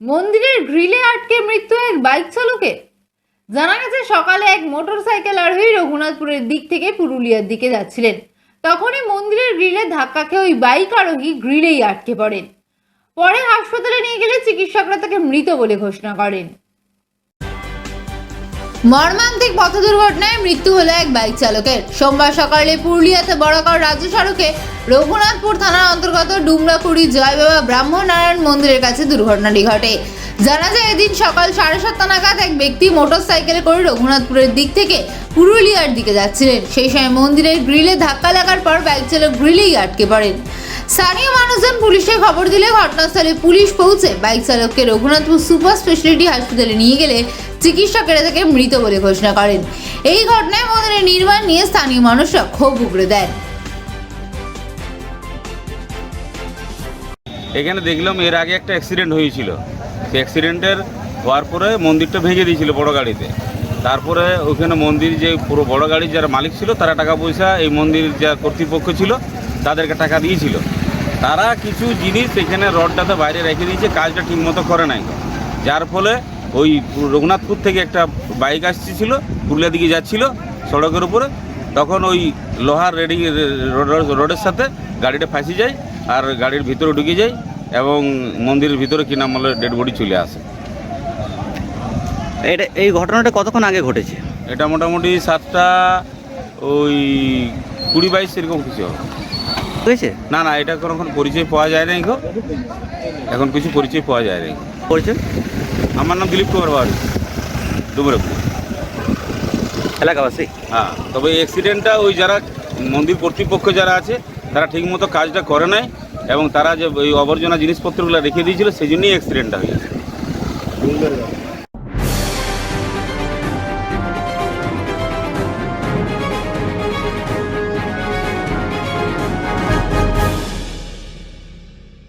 মন্দিরের গ্রিলে আটকে মৃত্যু এক বাইক চালকের। জানা গেছে সকালে এক মোটর সাইকেল আরোহী রঘুনাথপুরের দিক থেকে পুরুলিয়ার দিকে যাচ্ছিলেন। তখনই মন্দিরের গ্রিলে ধাক্কা খেয়ে ওই বাইক আরোহী গ্রিলেই আটকে পড়েন। পরে হাসপাতালে নিয়ে গেলে চিকিৎসকরা তাকে মৃত বলে ঘোষণা করেন। মর্মান্তিক পথ দুর্ঘটনায় মৃত্যু হলো এক বাইক চালকের। সোমবার সকালে পুরুলিয়াতে বড়কর রাজ্য সড়কে রঘুনাথপুর থানার অন্তর্গত ডুমরাকুড়ি জয় বাবা ব্রাহ্মণ নারায়ণ মন্দিরের কাছে দুর্ঘটনাটি ঘটে। জানা যায়, এদিন সকাল সাড়ে সাতটা নাগাদ এক ব্যক্তি মোটর সাইকেলে করে রঘুনাথপুরের দিক থেকে পুরুলিয়ার দিকে যাচ্ছিলেন। সেই সময় মন্দিরের গ্রিলে ধাক্কা লাগার পর বাইক চালক গ্রিলেই আটকে পড়েন। স্থানীয় মানুষজন পুলিশে খবর দিলে ঘটনাস্থলে পুলিশ পৌঁছে। বাইক চালককে রঘুনাথপুর সুপার স্পেশালিটি হাসপাতালে নিয়ে গেলে চিকিৎসকেরা তাকে মৃত বলে ঘোষণা করেন। এই ঘটনায় মন্দিরের নির্মাণ নিয়ে স্থানীয় মানুষরা ক্ষোভ উগড়ে দেন। এখানে দেখলাম এর আগে একটা অ্যাক্সিডেন্ট হয়েছিল। সেই অ্যাক্সিডেন্টের হওয়ার পরে মন্দিরটা ভেঙে দিয়েছিল বড় গাড়িতে। তারপরে ওখানে মন্দির যে পুরো বড় গাড়ির যারা মালিক ছিল, তারা টাকা পয়সা এই মন্দির যা কর্তৃপক্ষ ছিল, তাদেরকে টাকা দিয়েছিল। তারা কিছু জিনিস এখানে রডটাতে বাইরে রেখে দিয়েছে কাজটা ঠিকমতো করে নাই। যার ফলে ওই রঘুনাথপুর থেকে একটা বাইক আসছিল পুরুলিয়া দিকে যাচ্ছিল সড়কের উপরে। তখন ওই লোহার রেডি রোডের সাথে গাড়িটা ফাঁসি যায় আর গাড়ির ভিতরে ঢুকে যায় এবং মন্দিরের ভিতরে কি নাম বলে ডেড বডি চলে আসে। এটা এই ঘটনাটা কতক্ষণ আগে ঘটেছে? এটা মোটামুটি সাতটা ওই কুড়ি বাইশ এরকম কিছু হবে। হয়েছে? না না এটা কোনো পরিচয় পাওয়া যায় না গো। এখন কিছু পরিচয় পাওয়া যায় না পড়েছে আমার নাম দিলীপ কুমার বাড়ি ডুমরেপুর। এলাকাবাসী? হ্যাঁ তবে অ্যাক্সিডেন্টটা ওই যারা মন্দির কর্তৃপক্ষ যারা আছে তারা ঠিকমতো কাজটা করে নাই এবং তারা যে ওই আবর্জনা জিনিসপত্রগুলো রেখে দিয়েছিল সেই জন্যই অ্যাক্সিডেন্টটা হয়েছে।